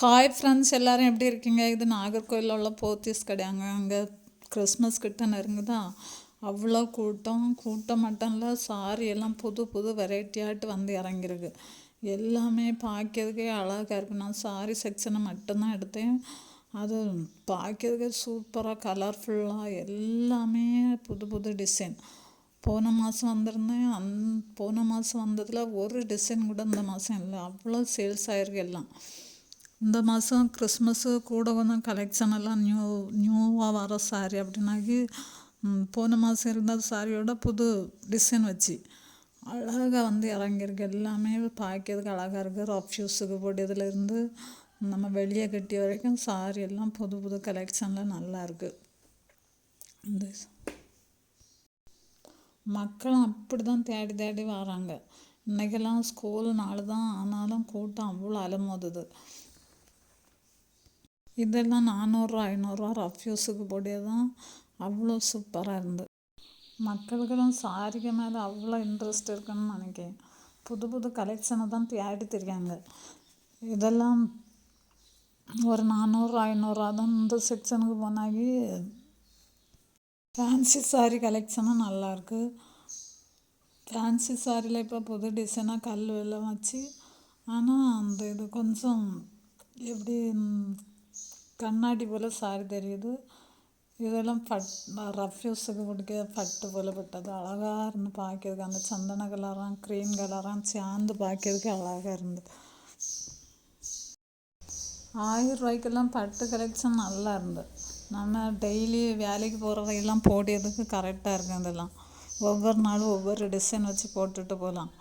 Hi friends எல்லாரும் எப்படி இருக்கீங்க? இது நாகர்கோயிலில் உள்ள போத்தீஸ் கடையாங்க அங்கே கிறிஸ்மஸ் கிட்ட நெருங்குதா? அவ்வளோ கூட்டம். கூட்டம் மட்டும் இல்லை சாரி எல்லாம் புது புது வெரைட்டியாட்டு வந்து இறங்கிருக்கு. எல்லாமே பார்க்கறதுக்கே அழகாக இருக்குது நான் சாரி செக்ஷனை மட்டும்தான் எடுத்தேன். அது பார்க்கறதுக்கே சூப்பராக கலர்ஃபுல்லாக எல்லாமே புது புது டிசைன் போன மாதம் வந்திருந்தேன். அந் போன மாதம் வந்ததில் ஒரு டிசைன் கூட இந்த மாதம் இல்லை. அவ்வளோ சேல்ஸ் ஆயிருக்கு எல்லாம். இந்த மாதம் கிறிஸ்மஸ்ஸு கூட கொஞ்சம் கலெக்ஷன் எல்லாம் நியூ நியூவாக வர சாரி அப்படின்னாக்கி போன மாதம் இருந்த சாரியோட புது டிசைன் வச்சு. அழகாக வந்து இறங்கியிருக்கு. எல்லாமே பார்க்கறதுக்கு அழகாக இருக்குது ரஃப் யூஸுக்கு போட்டதுலேருந்து நம்ம வெளியே கட்டிய வரைக்கும் சாரி எல்லாம் புது புது கலெக்ஷனில் நல்லா இருக்குது இந்த மக்களும் அப்படி தான் தேடி தேடி வராங்க. இன்றைக்கெல்லாம் ஸ்கூல் நாள் தான் ஆனாலும் கூட்டம் அவ்வளோ அலமோதுது. இதெல்லாம் நானூறுரூவா ஐநூறுரூவா ரஃப் யூஸுக்கு போடியே தான் அவ்வளோ சூப்பராக இருந்து. மக்களுக்கெல்லாம் சாரிக்கு மேலே அவ்வளோ இன்ட்ரெஸ்ட் இருக்குன்னு நினைக்கிறேன். புது புது கலெக்ஷனை தான் தேடி தெரியாங்க இதெல்லாம் ஒரு நானூறு ஐநூறுரூவா தான் இந்த செக்ஷனுக்கு போனாக்கி ஃபேன்சி சாரி கலெக்ஷனும் நல்லாயிருக்கு ஃபேன்சி சாரியில் இப்போ புது டிசைனாக கல் வெள்ளம் வச்சு. ஆனால் அந்த இது கொஞ்சம் எப்படி கண்ணாடி போல் சாரி தெரியுது. இதெல்லாம் பட் ரஃப் யூஸுக்கு பிடிக்க பட்டு போல் பட்டது. அழகாக இருந்து பார்க்கறதுக்கு அந்த சந்தன கலராக க்ரீன் கலராக சேர்ந்து பார்க்கறதுக்கு அழகாக இருந்தது. ஆயிரம் ரூபாய்க்கெல்லாம் பட்டு கலெக்ஷன் நல்லா இருந்தது. நம்ம டெய்லி வேலைக்கு போகிறவையெல்லாம் போடியதுக்கு கரெக்டாக இருக்கும் இதெல்லாம் ஒவ்வொரு நாளும் ஒவ்வொரு டிசைன் வச்சு போட்டுட்டு போகலாம்.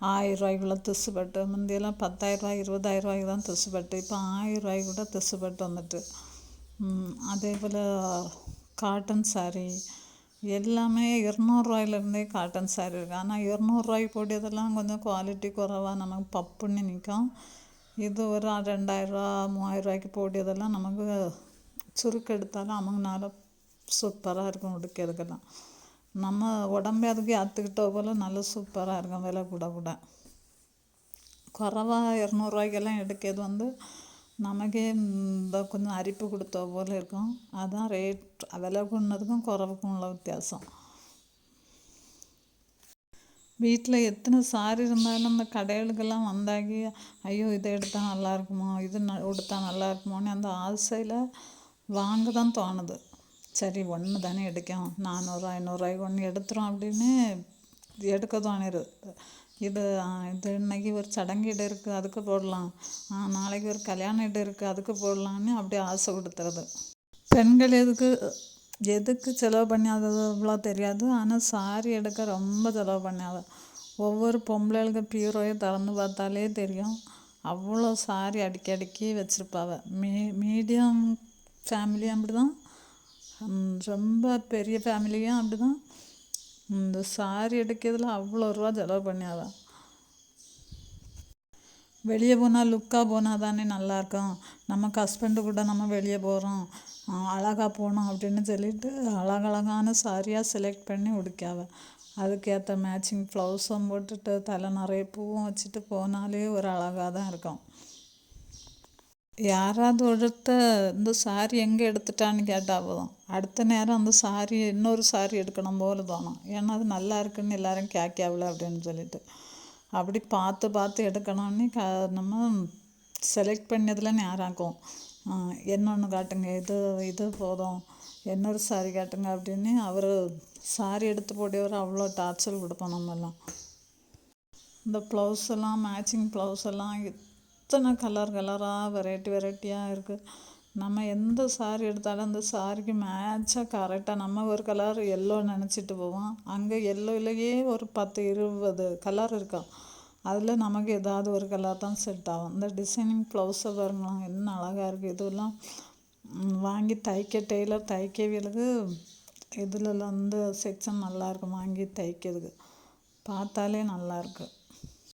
ஆயிரம் ரூபாய்க்குள்ள திசு பட்டு முந்தியெல்லாம் பத்தாயிரம் ரூபாய் ரூபாய்க்கு தான் திசு பட்டு இப்போ ஆயிரம் ரூபாய்க்கு கூட திசு பட்டு வந்துட்டு அதே போல் காட்டன் சாரீ எல்லாமே இருநூறுவாயிலேருந்தே காட்டன் சாரீ இருக்குது ஆனால் இரநூறுவாய்க்கு போட்டியதெல்லாம் கொஞ்சம் குவாலிட்டி குறைவா நமக்கு பப்புன்னு நிற்கும் இது ஒரு ரெண்டாயிரரூவா மூவாயிரரூவாய்க்கு போட்டியதெல்லாம் நமக்கு சுருக்கெடுத்தாலும் அவங்கனால சூப்பராக இருக்கும் உடுக்கிறதுக்கெல்லாம். நம்ம உடம்பே அதுக்கு ஏற்றுக்கிட்ட போல் நல்ல சூப்பராக இருக்கும் விலை கூட கூட. குறைவா இரநூறுவாய்க்கெல்லாம் எடுக்கிறது வந்து நமக்கே இந்த கொஞ்சம் அரிப்பு கொடுத்த போல் இருக்கும். அதுதான் ரேட் விலை கூடினதுக்கும் குறவுக்கும் உள்ள வித்தியாசம். வீட்டில் எத்தனை சாரி இருந்தாலும் அந்த கடைகளுக்கெல்லாம் வந்தாக்கி ஐயோ இதை எடுத்தால் நல்லா இருக்குமோ இது ந உடுத்தா நல்லா இருக்குமோன்னு அந்த ஆசையில் வாங்க தான் தோணுது. சரி ஒன்று தானே எடுக்கும் நானூறு ஐநூறுரூவாய்க்கு ஒன்று எடுத்துரும் அப்படின்னு எடுக்க தோணிடுது இது இது இன்னைக்கு ஒரு சடங்கு இடம் இருக்குது அதுக்கு போடலாம். நாளைக்கு ஒரு கல்யாண இடம் இருக்குது அதுக்கு போடலான்னு அப்படியே ஆசை கொடுத்துறது பெண்கள் எதுக்கு எதுக்கு செலவு பண்ணாதது இவ்வளோ தெரியாது. ஆனால் சாரி எடுக்க ரொம்ப செலவு பண்ணாத ஒவ்வொரு பொம்பளைகளுக்கு பீரோயை திறந்து பார்த்தாலே தெரியும். அவ்வளோ சாரி அடிக்கடிக்கி அடுக்கி வச்சுருப்பாவ. மீ மீடியம் ஃபேமிலியும் அப்படி தான் ரொம்ப பெரிய ஃபேமிலியும் அப்படி தான் இந்த சாரி எடுக்கிறதுல அவ்வளோ ரூபா செலவு பண்ணியாதான் வெளியே போனால் லுக்காக போனால் தானே நல்லாயிருக்கும் நமக்கு ஹஸ்பண்டு கூட நம்ம வெளியே போகிறோம் அழகாக போகணும் அப்படின்னு சொல்லிட்டு அழகழகான சாரியாக செலக்ட் பண்ணி உடுக்காவ அதுக்கேற்ற மேட்சிங் ப்ளவுஸும் போட்டுட்டு தலை நிறைய பூவும் வச்சுட்டு போனாலே ஒரு அழகாக தான் இருக்கும். யாராவது ஒருத்தர் இந்த சாரி எங்கே எடுத்துட்டான்னு கேட்டால் போதும். அடுத்த நேரம் அந்த சாரி இன்னொரு சாரி எடுக்கணும் போல தோணும். ஏன்னா அது நல்லா இருக்குன்னு எல்லாரும் கேட்காவில அப்படின்னு சொல்லிட்டு. அப்படி பார்த்து பார்த்து எடுக்கணும்னு க நம்ம செலக்ட் பண்ணதில் நேராக்கும். என்னொன்று காட்டுங்க? இது இது போதும். இன்னொரு சாரி காட்டுங்க அப்படின்னு அவர் சாரி எடுத்து போடியவர் அவ்வளோ டார்ச்சர் கொடுப்போம் நம்மெல்லாம். இந்த ப்ளவுஸ் எல்லாம் மேட்சிங் ப்ளவுஸ் எல்லாம் எத்தனை கலர் கலராக வெரைட்டி வெரைட்டியாக இருக்குது நம்ம எந்த சாரி எடுத்தாலும் அந்த சாரிக்கு மேட்சாக கரெக்டாக நம்ம ஒரு கலர் எல்லோ நினச்சிட்டு போவோம். அங்கே எல்லோலையே ஒரு பத்து இருபது கலர் இருக்கும் அதில் நமக்கு ஏதாவது ஒரு கலர் தான் செட் ஆகும். இந்த டிசைனிங் ப்ளவுஸை பாருங்களேன் என்ன அழகாக இருக்குது இதெல்லாம் வாங்கி தைக்க டெய்லர் தைக்கவியலுக்கு இதில் வந்து செக்ஷன் நல்லாயிருக்கும் வாங்கி தைக்கிறதுக்கு. பார்த்தாலே நல்லாயிருக்கு